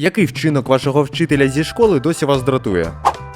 Який вчинок вашого вчителя зі школи досі вас дратує?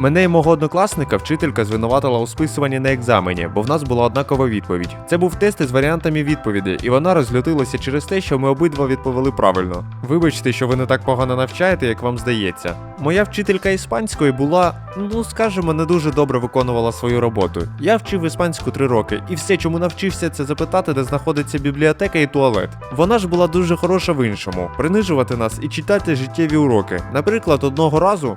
Мене і мого однокласника вчителька звинуватила у списуванні на екзамені, бо в нас була однакова відповідь. Це був тест із варіантами відповіді, і вона розлютилася через те, що ми обидва відповіли правильно. Вибачте, що ви не так погано навчаєте, як вам здається. Моя вчителька іспанської була, ну скажімо, не дуже добре виконувала свою роботу. Я вчив іспанську три роки, і все, чому навчився, це запитати, де знаходиться бібліотека і туалет. Вона ж була дуже хороша в іншому принижувати нас і читати життєві уроки. Наприклад, одного разу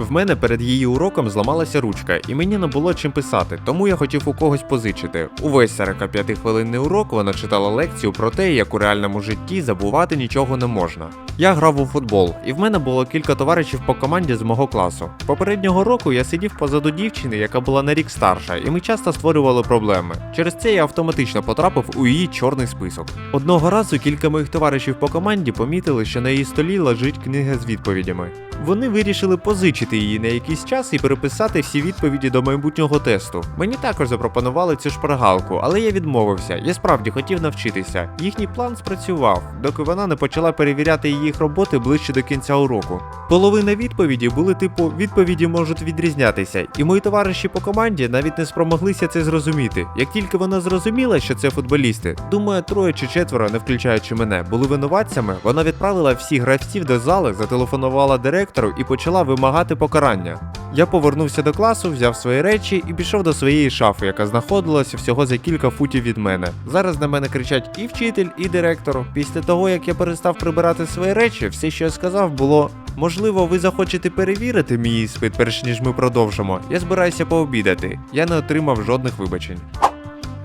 в мене перед її уроком зламалася ручка, і мені не було чим писати, тому я хотів у когось позичити. Увесь 45-хвилинний урок вона читала лекцію про те, як у реальному житті забувати нічого не можна. Я грав у футбол, і в мене було кілька товаришів по команді з мого класу. Попереднього року я сидів позаду дівчини, яка була на рік старша, і ми часто створювали проблеми. Через це я автоматично потрапив у її чорний список. Одного разу кілька моїх товаришів по команді помітили, що на її столі лежить книга з відповідями. Вони вирішили позичити її на якийсь час і переписати всі відповіді до майбутнього тесту. Мені також запропонували цю шпаргалку, але я відмовився. Я справді хотів навчитися. Їхній план спрацював, доки вона не почала перевіряти їх роботи ближче до кінця уроку. Половина відповіді були типу відповіді можуть відрізнятися, і мої товариші по команді навіть не спромоглися це зрозуміти. Як тільки вона зрозуміла, що це футболісти, думаю, троє чи четверо, не включаючи мене, були винуватцями, вона відправила всіх гравців до зали, зателефонувала директору і почала вимагати покарання. Я повернувся до класу, взяв свої речі і пішов до своєї шафи, яка знаходилася всього за кілька футів від мене. Зараз на мене кричать і вчитель, і директор. Після того, як я перестав прибирати свої речі, все, що я сказав, було. Можливо, ви захочете перевірити мій іспит, перш ніж ми продовжимо. Я збираюся пообідати. Я не отримав жодних вибачень.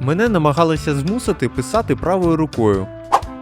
Мене намагалися змусити писати правою рукою.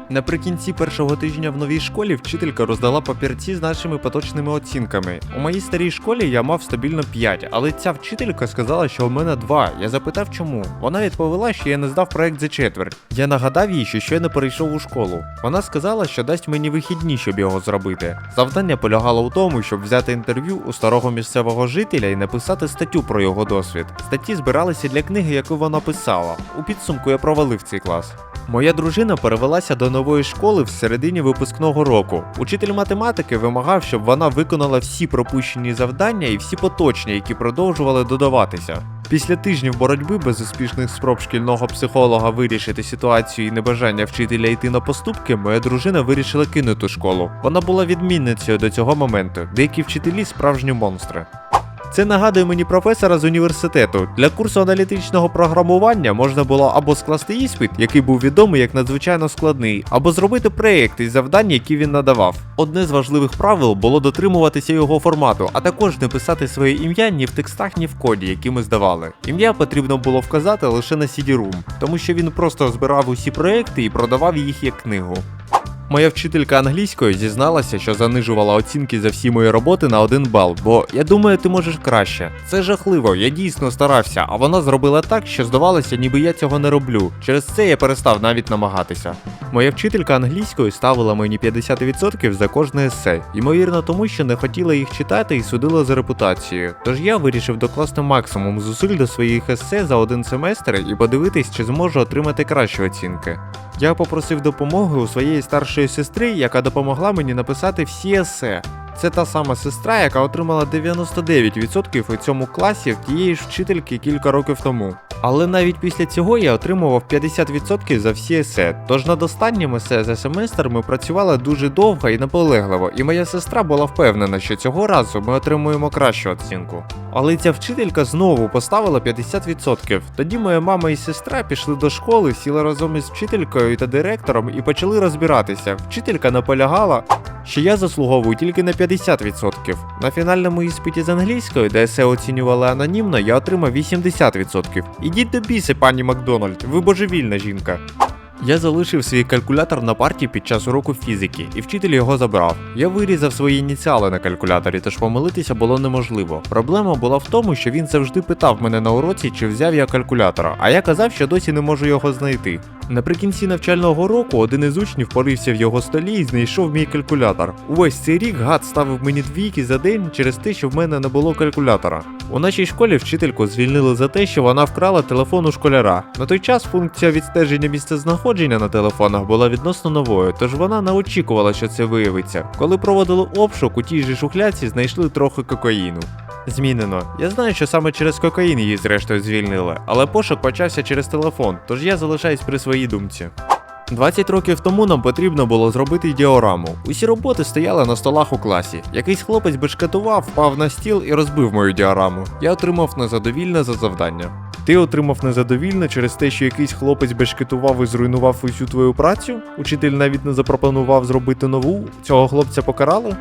Наприкінці першого тижня в новій школі вчителька роздала папірці з нашими поточними оцінками. У моїй старій школі я мав стабільно 5, але ця вчителька сказала, що у мене 2. Я запитав чому. Вона відповіла, що я не здав проект за четверть. Я нагадав їй, що ще не перейшов у школу. Вона сказала, що дасть мені вихідні, щоб його зробити. Завдання полягало у тому, щоб взяти інтерв'ю у старого місцевого жителя і написати статтю про його досвід. Статті збиралися для книги, яку вона писала. У підсумку я провалив цей клас. Моя дружина перевелася до нової школи в середині випускного року. Учитель математики вимагав, щоб вона виконала всі пропущені завдання і всі поточні, які продовжували додаватися. Після тижнів боротьби без успішних спроб шкільного психолога вирішити ситуацію і небажання вчителя йти на поступки, моя дружина вирішила кинути школу. Вона була відмінницею до цього моменту. Деякі вчителі справжні монстри. Це нагадує мені професора з університету. Для курсу аналітичного програмування можна було або скласти іспит, який був відомий як надзвичайно складний, або зробити проєкт із завдань, які він надавав. Одне з важливих правил було дотримуватися його формату, а також не писати своє ім'я ні в текстах, ні в коді, які ми здавали. Ім'я потрібно було вказати лише на CD-ROOM, тому що він просто збирав усі проекти і продавав їх як книгу. Моя вчителька англійської зізналася, що занижувала оцінки за всі мої роботи на один бал, бо я думаю, ти можеш краще. Це жахливо, я дійсно старався, а вона зробила так, що здавалося, ніби я цього не роблю. Через це я перестав навіть намагатися. Моя вчителька англійської ставила мені 50% за кожне есе, ймовірно, тому що не хотіла їх читати і судила за репутацією. Тож я вирішив докласти максимум зусиль до своїх есе за один семестр і подивитись, чи зможу отримати кращі оцінки. Я попросив допомоги у своєї старшої сестри, яка допомогла мені написати всі есе. Це та сама сестра, яка отримала 99% у цьому класі тієї ж вчительки кілька років тому. Але навіть після цього я отримував 50% за всі есе. Тож над останнім есе за семестр ми працювали дуже довго і наполегливо, і моя сестра була впевнена, що цього разу ми отримуємо кращу оцінку. Але ця вчителька знову поставила 50%. Тоді моя мама і сестра пішли до школи, сіли разом із вчителькою та директором і почали розбиратися. Вчителька наполягала, що я заслуговую тільки на 50%. На фінальному іспиті з англійської, де есе оцінювали анонімно, я отримав 80%. Ідіть до біси, пані Макдональд, ви божевільна жінка. Я залишив свій калькулятор на парті під час уроку фізики, і вчитель його забрав. Я вирізав свої ініціали на калькуляторі, тож помилитися було неможливо. Проблема була в тому, що він завжди питав мене на уроці, чи взяв я калькулятора, а я казав, що досі не можу його знайти. Наприкінці навчального року один із учнів порився в його столі і знайшов мій калькулятор. Увесь цей рік гад ставив мені двійки за день через те, що в мене не було калькулятора. У нашій школі вчительку звільнили за те, що вона вкрала телефон у школяра. На той час функція відстеження місця знаходження на телефонах була відносно новою, тож вона не очікувала, що це виявиться. Коли проводили обшук, у тій же шухляці знайшли трохи кокаїну. Змінено. Я знаю, що саме через кокаїн її зрештою звільнили, але пошук почався через телефон, тож я залишаюсь при своїй думці. 20 років тому нам потрібно було зробити діораму. Усі роботи стояли на столах у класі. Якийсь хлопець бешкетував, впав на стіл і розбив мою діораму. Я отримав незадовільне за завдання. Ти отримав незадовільне через те, що якийсь хлопець бешкетував і зруйнував усю твою працю? Учитель навіть не запропонував зробити нову. Цього хлопця покарали?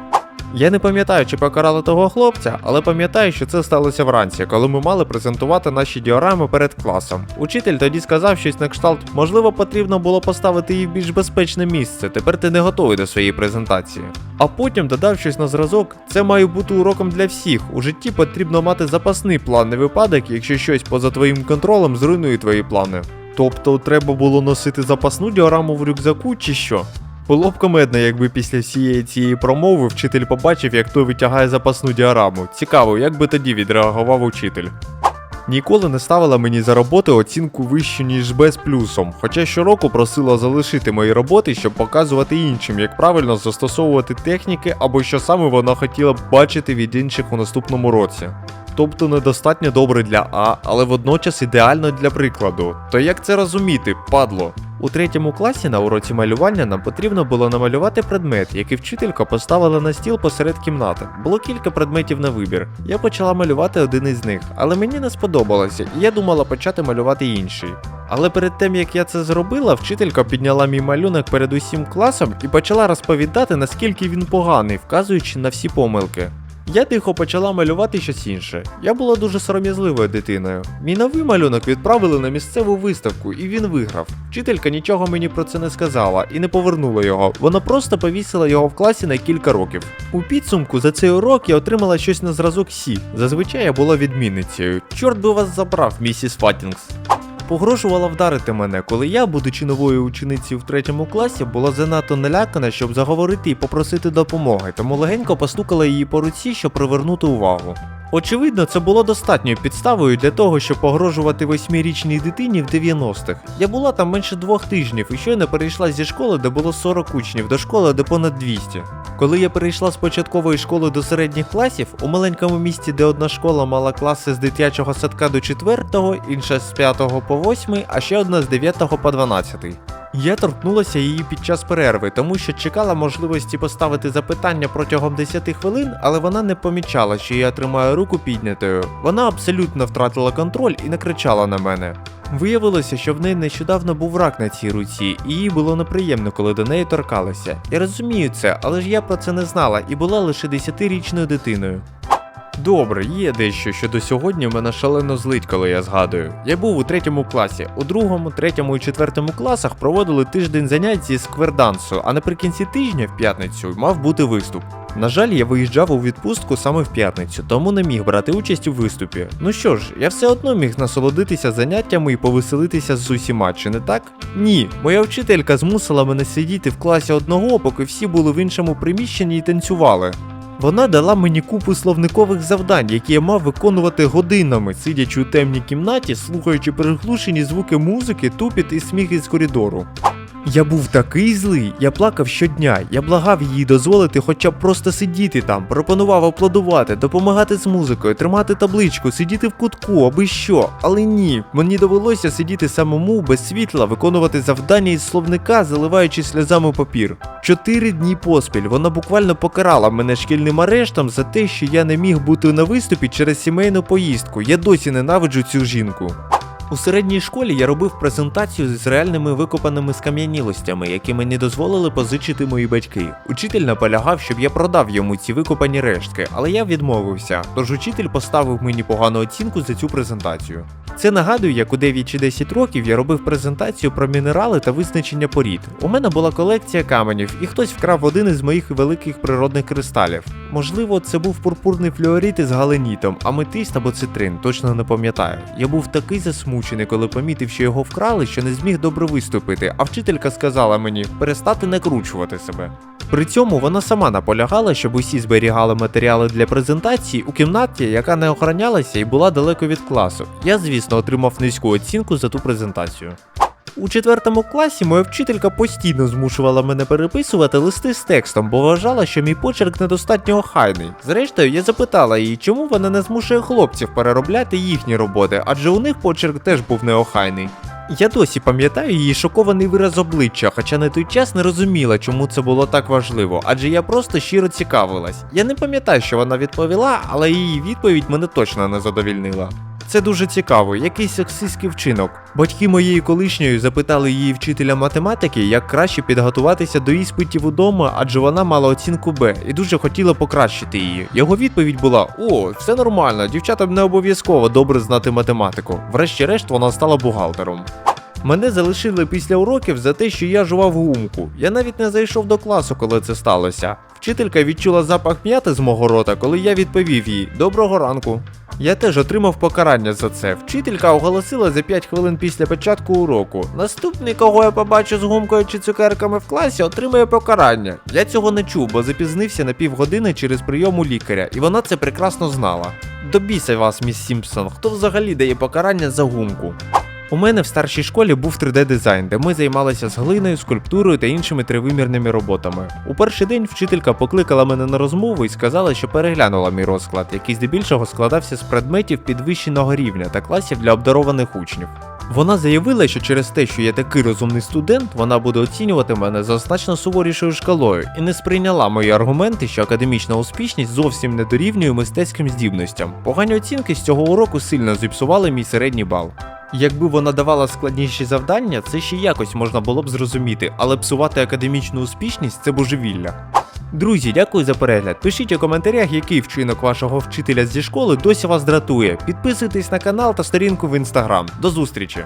Я не пам'ятаю, чи покарали того хлопця, але пам'ятаю, що це сталося вранці, коли ми мали презентувати наші діорами перед класом. Учитель тоді сказав щось на кшталт, можливо, потрібно було поставити її в більш безпечне місце. Тепер ти не готовий до своєї презентації. А потім додав щось на зразок. Це має бути уроком для всіх. У житті потрібно мати запасний план на випадок, якщо щось поза твоїм контролем зруйнує твої плани. Тобто треба було носити запасну діораму в рюкзаку чи що? Було б комедно, якби після всієї цієї промови вчитель побачив, як той витягає запасну діараму. Цікаво, як би тоді відреагував учитель. Ніколи не ставила мені за роботи оцінку вищу, ніж Б з плюсом, хоча щороку просила залишити мої роботи, щоб показувати іншим, як правильно застосовувати техніки або що саме вона хотіла б бачити від інших у наступному році. Тобто недостатньо добре для А, але водночас ідеально для прикладу. То як це розуміти, падло? У третьому класі на уроці малювання нам потрібно було намалювати предмет, який вчителька поставила на стіл посеред кімнати. Було кілька предметів на вибір. Я почала малювати один із них, але мені не сподобалося, і я думала почати малювати інший. Але перед тим як я це зробила, вчителька підняла мій малюнок перед усім класом і почала розповідати, наскільки він поганий, вказуючи на всі помилки. Я тихо почала малювати щось інше. Я була дуже сором'язливою дитиною. Мій новий малюнок відправили на місцеву виставку, і він виграв. Вчителька нічого мені про це не сказала і не повернула його. Вона просто повісила його в класі на кілька років. У підсумку за цей урок я отримала щось на зразок Сі. Зазвичай я була відмінницею. Чорт би вас забрав, місіс Фаттінгс. Погрожувала вдарити мене, коли я, будучи новою ученицею в третьому класі, була занадто налякана, щоб заговорити і попросити допомоги, тому легенько постукала її по руці, щоб привернути увагу. Очевидно, це було достатньою підставою для того, щоб погрожувати восьмирічній дитині в 90-х. Я була там менше двох тижнів і щойно перейшла зі школи, де було 40 учнів, до школи, де понад 200. Коли я перейшла з початкової школи до середніх класів, у маленькому місті, де одна школа мала класи з дитячого садка до 4, інша з 5 по 8, а ще одна з 9 по 12. Я торкнулася її під час перерви, тому що чекала можливості поставити запитання протягом 10 хвилин, але вона не помічала, що я тримаю руку піднятою. Вона абсолютно втратила контроль і не кричала на мене. Виявилося, що в неї нещодавно був рак на цій руці, і їй було неприємно, коли до неї торкалися. Я розумію це, але ж я про це не знала і була лише 10-річною дитиною. Добре, є дещо, що до сьогодні мене шалено злить, коли я згадую. Я був у третьому класі. У другому, третьому і четвертому класах проводили тиждень занять зі сквердансу, а наприкінці тижня, в п'ятницю, мав бути виступ. На жаль, я виїжджав у відпустку саме в п'ятницю, тому не міг брати участь у виступі. Ну що ж, я все одно міг насолодитися заняттями і повеселитися з усіма, чи не так? Ні, моя вчителька змусила мене сидіти в класі одного, поки всі були в іншому приміщенні і танцювали. Вона дала мені купу словникових завдань, які я мав виконувати годинами, сидячи у темній кімнаті, слухаючи приглушені звуки музики, тупіт і сміх із коридору. Я був такий злий, я плакав щодня, я благав їй дозволити хоча б просто сидіти там, пропонував аплодувати, допомагати з музикою, тримати табличку, сидіти в кутку, аби що. Але ні, мені довелося сидіти самому без світла, виконувати завдання із словника, заливаючи сльозами папір. Чотири дні поспіль вона буквально покарала мене шкільним арештом за те, що я не міг бути на виступі через сімейну поїздку. Я досі ненавиджу цю жінку. У середній школі я робив презентацію з реальними викопаними скам'янілостями, які мені дозволили позичити мої батьки. Учитель наполягав, щоб я продав йому ці викопані рештки, але я відмовився, тож учитель поставив мені погану оцінку за цю презентацію. Це нагадує, як у 9 чи 10 років я робив презентацію про мінерали та визначення порід. У мене була колекція каменів, і хтось вкрав один із моїх великих природних кристалів. Можливо, це був пурпурний флюорит із галенітом, аметист або цитрин, точно не пам'ятаю. Я був такий засмучений, коли помітив, що його вкрали, що не зміг добре виступити, а вчителька сказала мені перестати накручувати себе. При цьому вона сама наполягала, щоб усі зберігали матеріали для презентації у кімнаті, яка не охоронялася і була далеко від класу. Я, звісно, отримав низьку оцінку за ту презентацію. У четвертому класі моя вчителька постійно змушувала мене переписувати листи з текстом, бо вважала, що мій почерк недостатньо охайний. Зрештою, я запитала її, чому вона не змушує хлопців переробляти їхні роботи, адже у них почерк теж був неохайний. Я досі пам'ятаю її шокований вираз обличчя, хоча на той час не розуміла, чому це було так важливо, адже я просто щиро цікавилась. Я не пам'ятаю, що вона відповіла, але її відповідь мене точно не задовільнила. Це дуже цікаво, якийсь сексистський вчинок. Батьки моєї колишньої запитали її вчителя математики, як краще підготуватися до іспитів удома, адже вона мала оцінку Б і дуже хотіла покращити її. Його відповідь була: О, все нормально, дівчатам не обов'язково добре знати математику. Врешті-решт вона стала бухгалтером. Мене залишили після уроків за те, що я жував гумку. Я навіть не зайшов до класу, коли це сталося. Вчителька відчула запах м'яти з мого рота, коли я відповів їй Доброго ранку. Я теж отримав покарання за це. Вчителька оголосила за 5 хвилин після початку уроку. Наступний, кого я побачу з гумкою чи цукерками в класі, отримує покарання. Я цього не чув, бо запізнився на півгодини через прийом у лікаря, і вона це прекрасно знала. До біса вас, міс Сімпсон, хто взагалі дає покарання за гумку? У мене в старшій школі був 3D-дизайн, де ми займалися з глиною, скульптурою та іншими тривимірними роботами. У перший день вчителька покликала мене на розмову і сказала, що переглянула мій розклад, який здебільшого складався з предметів підвищеного рівня та класів для обдарованих учнів. Вона заявила, що через те, що я такий розумний студент, вона буде оцінювати мене за значно суворішою шкалою і не сприйняла мої аргументи, що академічна успішність зовсім не дорівнює мистецьким здібностям. Погані оцінки з цього уроку сильно зіпсували мій середній бал. Якби вона давала складніші завдання, це ще якось можна було б зрозуміти, але псувати академічну успішність це божевілля. Друзі, дякую за перегляд. Пишіть у коментарях, який вчинок вашого вчителя зі школи досі вас дратує. Підписуйтесь на канал та сторінку в інстаграм. До зустрічі!